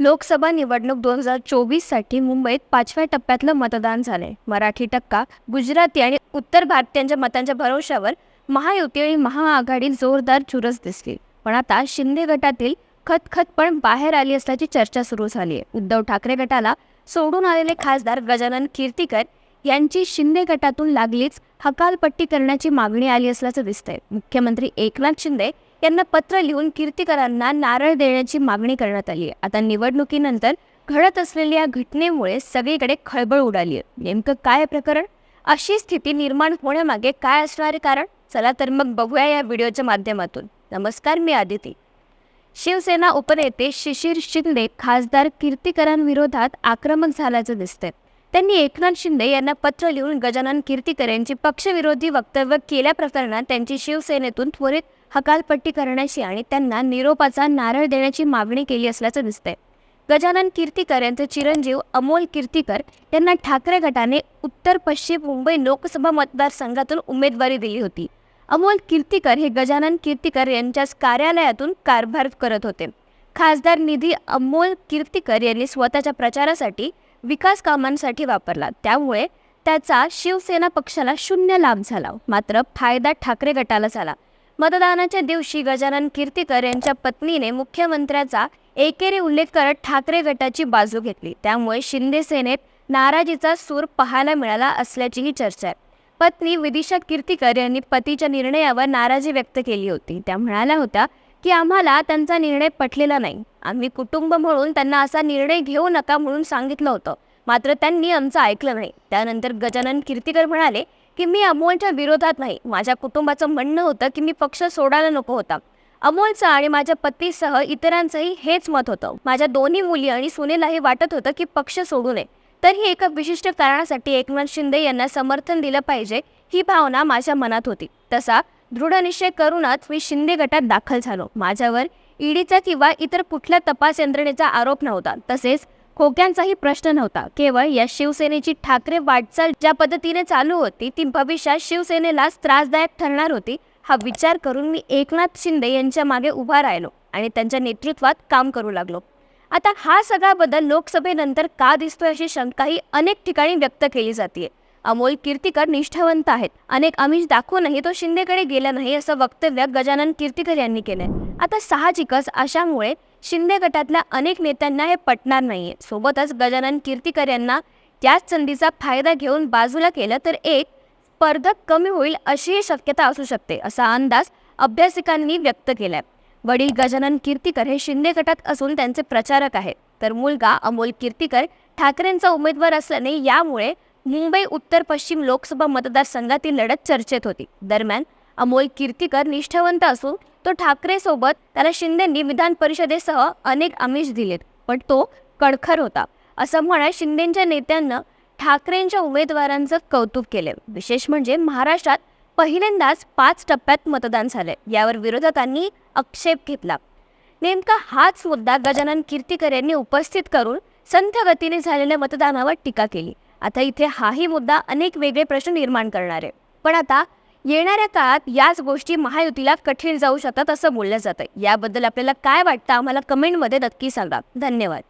लोकसभा निवडणूक दोन हजार चोवीससाठी मुंबईत पाचव्या टप्प्यातलं मतदान झालंय. मराठी टक्का गुजराती आणि उत्तर भारतीयांच्या मतांच्या भरोशावर महायुती आणि महाआघाडी जोरदार चुरस दिसली. पण आता शिंदे गटातील खतखत पण बाहेर आली असल्याची चर्चा सुरू झाली आहे उद्धव ठाकरे गटाला सोडून आलेले खासदार गजानन कीर्तीकर यांची शिंदे गटातून लागलीच हकालपट्टी करण्याची मागणी आली असल्याचं दिसतंय. मुख्यमंत्री एकनाथ शिंदे यांना पत्र लिहून कीर्तीकरांना नारळ देण्याची मागणी करण्यात आली आहे. आता निवडणुकीनंतर घडत असलेल्या या घटनेमुळे सगळीकडे खळबळ उडाली आहे. नेमकं काय प्रकरण? अशी स्थिती निर्माण होण्यामागे काय असणारे कारण? चला तर मग बघूया या व्हिडिओच्या माध्यमातून. नमस्कार मी आदिती. शिवसेना उपनेते शिशिर शिंदे खासदार कीर्तीकरांविरोधात आक्रमक झाल्याचं दिसतंय. त्यांनी एकनाथ शिंदे यांना पत्र लिहून गजानन कीर्तीकर यांची पक्षविरोधी वक्तव्य केल्या प्रकरणात त्यांची शिवसेनेतून त्वरित हकालपट्टी करण्याची आणि त्यांना निरोपाचा नारळ देण्याची मागणी केली असल्याचं दिसतंय. गजानन कीर्तीकर यांचे चिरंजीव अमोल कीर्तीकर यांना ठाकरे गटाने उत्तर पश्चिम मुंबई लोकसभा मतदारसंघातून उमेदवारी दिली होती. अमोल कीर्तीकर हे गजानन कीर्तीकर यांच्याच कार्यालयातून कारभार करत होते. खासदार निधी अमोल कीर्तीकर यांनी स्वतःच्या प्रचारासाठी विकास कामांसाठी वापरला. त्यामुळे त्याचा शिवसेना पक्षाला शून्य लाभ झाला. मात्र फायदा ठाकरे गटाला झाला. मतदानाच्या दिवशी गजानन कीर्तीकर यांच्या पत्नीने मुख्यमंत्र्याचा एकेरी उल्लेख करत ठाकरे गटाची बाजू घेतली. त्यामुळे शिंदे सेनेत नाराजीचा सूर पाहायला मिळाला असल्याचीही चर्चा आहे. पत्नी विदिशा कीर्तीकर यांनी पतीच्या निर्णयावर नाराजी व्यक्त केली होती. त्या म्हणाल्या होत्या की आम्हाला त्यांचा निर्णय पटलेला नाही. आम्ही कुटुंब म्हणून त्यांना असा निर्णय घेऊ नका म्हणून सांगितलं होतं. मात्र त्यांनी आमचं ऐकलं नाही. त्यानंतर गजानन कीर्तीकर म्हणाले की मी अमोलच्या विरोधात नाही. माझ्या कुटुंबाचं म्हणणं होतं की मी पक्ष सोडायला नको होता. अमोलचं आणि माझ्या पत्नीसह इतरांचंही हेच मत होतं. माझ्या दोन्ही मुली आणि सुनेलाही वाटत होतं की पक्ष सोडू नये. तरीही एका विशिष्ट कारणासाठी एकनाथ शिंदे यांना समर्थन दिलं पाहिजे ही भावना माझ्या मनात होती. तसा दृढ निश्चय करूनच मी शिंदे गटात दाखल झालो. माझ्यावर ईडीचा किंवा इतर कुठल्या तपास यंत्रणेचा आरोप नव्हता. तसेच खोक्यांचाही प्रश्न नव्हता. केवळ या शिवसेनेची ठाकरे वाटचाल ज्या पद्धतीने चालू होती ती भविष्यात शिवसेनेलाच त्रासदायक ठरणार होती हा विचार करून मी एकनाथ शिंदे यांच्या मागे उभा राहिलो आणि त्यांच्या नेतृत्वात काम करू लागलो. आता हा सगळा बदल लोकसभेनंतर का दिसतोय अशी शंकाही अनेक ठिकाणी व्यक्त केली जाते अमोल कीर्तीकर निष्ठावंत आहेत. अनेक आमिष दाखवूनही तो शिंदेकडे गेला नाही असं वक्तव्य गजानन कीर्तीकर यांनी केलंय. आता साहजिकच अशामुळे शिंदे गटातल्या अनेक नेत्यांना हे पटणार नाहीये. सोबतच गजानन कीर्तीकर यांना त्याच संधीचा फायदा घेऊन बाजूला केलं तर एक स्पर्धक कमी होईल अशीही शक्यता असू शकते असा अंदाज अभ्यासिकांनी व्यक्त केलाय. वडील गजानन कीर्तीकर हे शिंदे गटात असून त्यांचे प्रचारक आहेत. तर मुलगा अमोल कीर्तीकर ठाकरेंचा उमेदवार असल्याने यामुळे मुंबई उत्तर पश्चिम लोकसभा मतदारसंघातील लढत चर्चेत होती. दरम्यान अमोल कीर्तीकर निष्ठावंत असून तो ठाकरेसोबत त्याला शिंदेंनी विधान परिषदेसह अनेक आमिष दिलेत पण तो कणखर होता. असं म्हणत शिंदेच्या नेत्यांना ठाकरेंच्या उमेदवारांचं कौतुक केले. विशेष म्हणजे महाराष्ट्रात पहिल्यांदाच पाच टप्प्यात मतदान झाले यावर विरोधकांनी आक्षेप घेतला. नेमका हाच मुद्दा गजानन कीर्तीकर यांनी उपस्थित करून संथ गतीने झालेल्या मतदानावर टीका केली. आता इथे हाही मुद्दा अनेक वेगळे प्रश्न निर्माण करणार आहे. पण आता येणाऱ्या काळात याच गोष्टी महायुतीला कठीण जाऊ शकतात असं बोललं जातं याबद्दल आपल्याला काय वाटतं? आम्हाला कमेंटमध्ये नक्की सांगा. धन्यवाद.